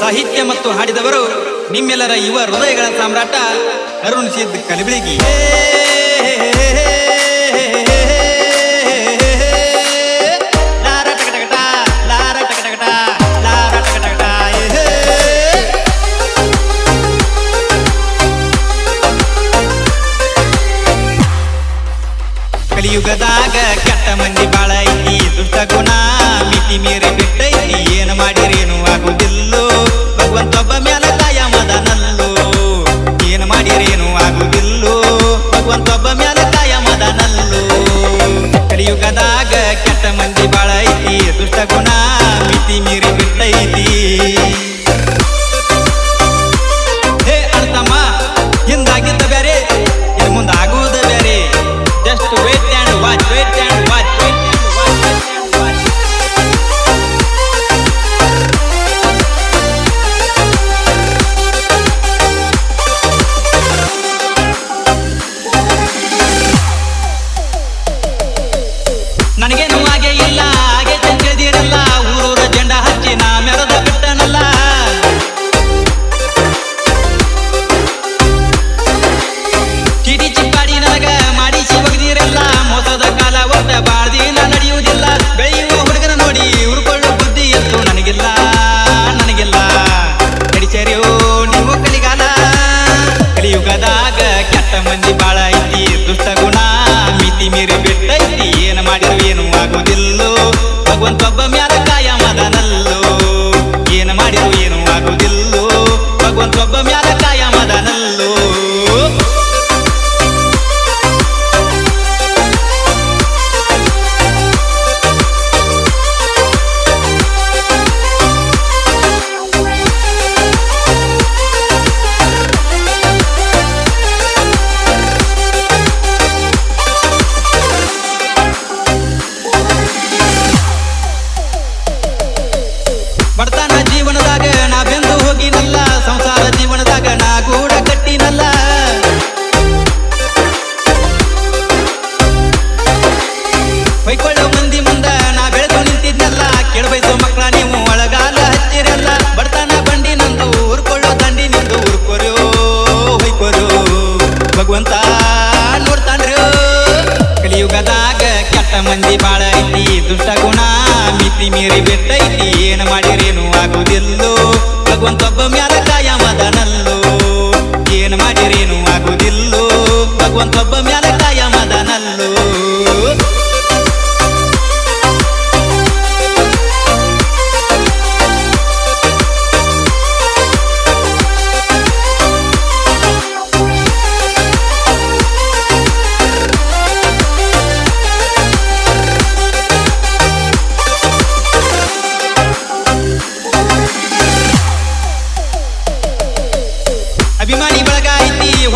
ಸಾಹಿತ್ಯ ಮತ್ತು ಹಾಡಿದವರು ನಿಮ್ಮೆಲ್ಲರ ಯುವ ಹೃದಯಗಳ ಸಾಮ್ರಾಟ ಅರುಣ್ ಸಿದ್ ಕಲಬಿಳಿಗಿ ಕಲಿಯುಗದಾಗ ಕೆಟ್ಟ ಮಂದಿ ಬಾಳ ಐತಿ ದುಷ್ಟ ಗುಣ ಮಿತಿ ಮೀರಿ ಬಿಟ್ಟೈತಿ ಏನು ಮಾಡಿರೇನು ಆಗುದಿಲ್ಲೋ ಕೆಟ್ಟ ಮಂದಿ ಬಾಳ ಐತಿ ದುಷ್ಟ ಗುಣ, ಮಿತಿ ಮೀರಿ ಬೆಟ್ಟೈತಿ. ಏನು ಮಾಡಿರೇನು ಆಗುದಿಲ್ಲೋ. ಭಗವಂತೊಬ್ಬ ಮ್ಯಾಲ ಕಾಯ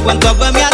aguantó a mi